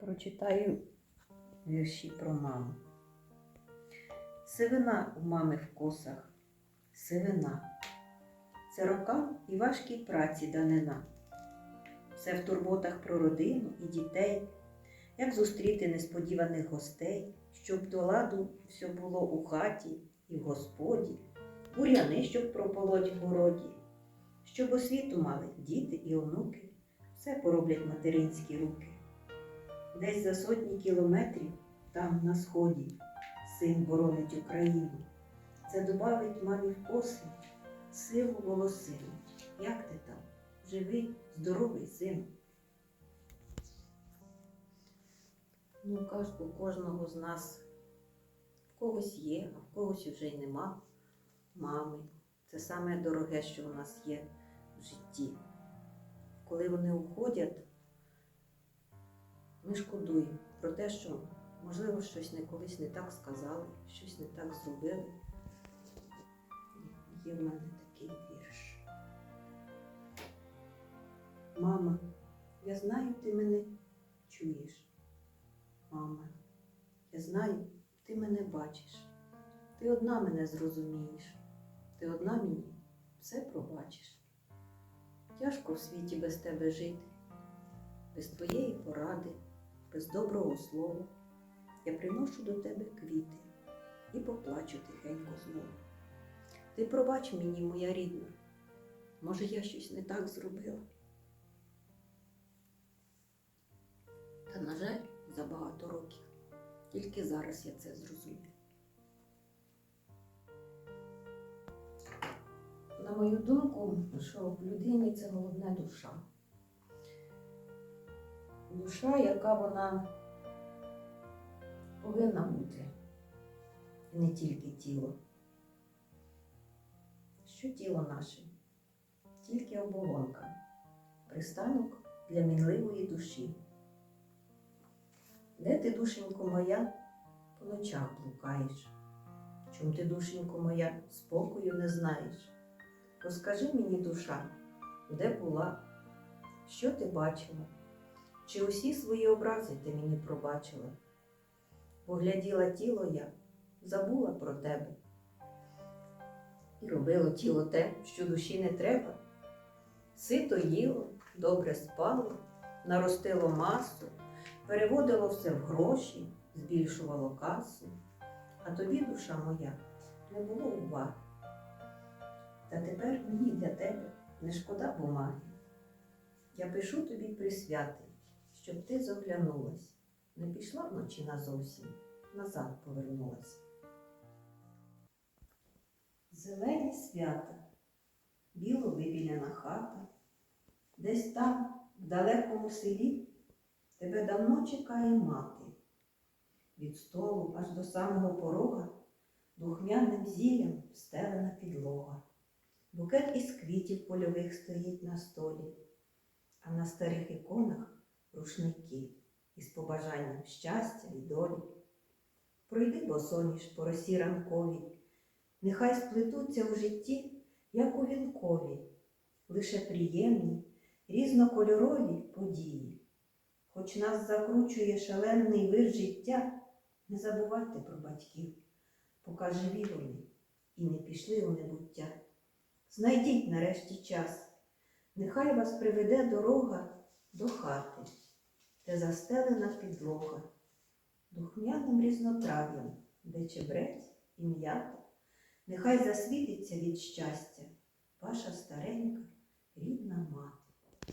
прочитаю вірші про маму. Сивина у мами в косах, сивина. Це рокам і важкій праці данина. Все в турботах про родину і дітей, як зустріти несподіваних гостей, щоб до ладу все було у хаті і в господі, бур'яни, щоб прополоть в городі, щоб освіту мали діти і онуки, все пороблять материнські руки. Десь за сотні кілометрів, там на сході, син боронить Україну. Це добавить мамі в коси силу волосину. Як ти там? Живий, здоровий син. Ну, кажу, у кожного з нас в когось є, а в когось вже й нема мами. Це саме дороге, що у нас є в житті. Коли вони уходять, ми шкодуємо про те, що, можливо, щось не колись не так сказали, щось не так зробили. Є в мене такий вірш. Мама, я знаю, ти мене чуєш. Мама, я знаю, ти мене бачиш. Ти одна мене зрозумієш. Ти одна мені все пробачиш. Тяжко в світі без тебе жити, без твоєї поради, без доброго слова. Я приношу до тебе квіти і поплачу тихенько знову. Ти пробач мені, моя рідна, може, я щось не так зробила. Та, на жаль, за багато років. Тільки зараз я це зрозумів. На мою думку, що в людині це головне душа. Душа, яка вона повинна бути, і не тільки тіло. Що тіло наше? Тільки оболонка, пристанок для мінливої душі. Де ти, душенько моя, по ночах блукаєш? Чом ти, душенько моя, спокою не знаєш? Розкажи мені, душа, де була, що ти бачила? Чи усі свої образи ти мені пробачила? Погляділа тіло я, забула про тебе. І робило тіло те, що душі не треба. Сито їло, добре спало, наростило масу, переводило все в гроші, збільшувало касу. А тобі, душа моя, не було уваги. Та тепер мені для тебе не шкода бумаги. Я пишу тобі присвяти, щоб ти заглянулась, не пішла вночі назовсім, назад повернулась. Зелені свята, біло вибіляна хата, десь там, в далекому селі, тебе давно чекає мати. Від столу аж до самого порога духмяним зіллям стелена підлога. Букет із квітів польових стоїть на столі, а на старих іконах рушники із побажанням щастя і долі. Пройди босоніж по росі ранковій, нехай сплетуться у житті, як у вінкові, лише приємні, різнокольорові події. Хоч нас закручує шалений вир життя, не забувайте про батьків, поки живі вони і не пішли у небуття. Знайдіть нарешті час, нехай вас приведе дорога до хати, де застелена підлога, духмяним різнотрав'ям, де чебрець і м'ята, нехай засвітиться від щастя ваша старенька рідна мати.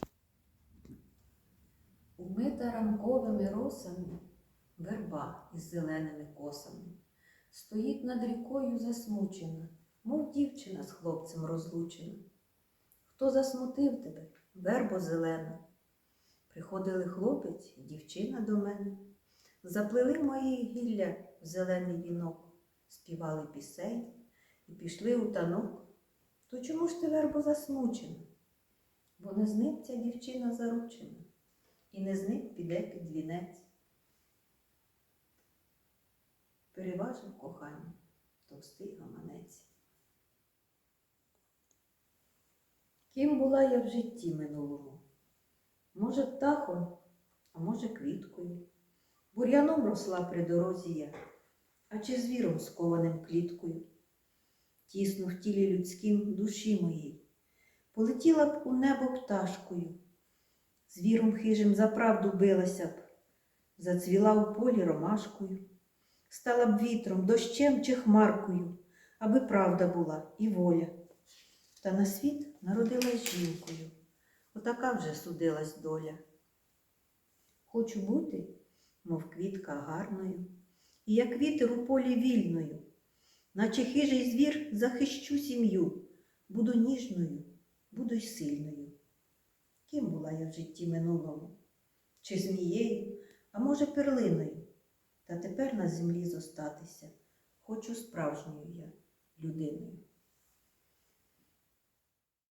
Умита ранковими росами верба із зеленими косами, стоїть над рікою засмучена мов дівчина з хлопцем розлучена. Хто засмутив тебе, вербо зелена? Приходили хлопець і дівчина до мене, заплели мої гілля в зелений вінок, співали пісень і пішли у танок. То чому ж ти вербо засмучена? Бо не з ця дівчина заручена, і не з піде під вінець. Переважив кохання товстий гаманець. Ким була я в житті минулому? Може, птахом, а може, квіткою, бур'яном росла при дорозі я, а чи звіром скованим кліткою. Тісно в тілі людським душі моїй, полетіла б у небо пташкою, звіром хижим за правду билася б, зацвіла у полі ромашкою, стала б вітром, дощем чи хмаркою, аби правда була і воля. Та на світ народилась жінкою, отака вже судилась доля. Хочу бути, мов квітка гарною, і як вітер у полі вільною, наче хижий звір захищу сім'ю, буду ніжною, буду й сильною. Ким була я в житті минулому? Чи змією, а може, перлиною? Та тепер на землі зостатися хочу справжньою я людиною.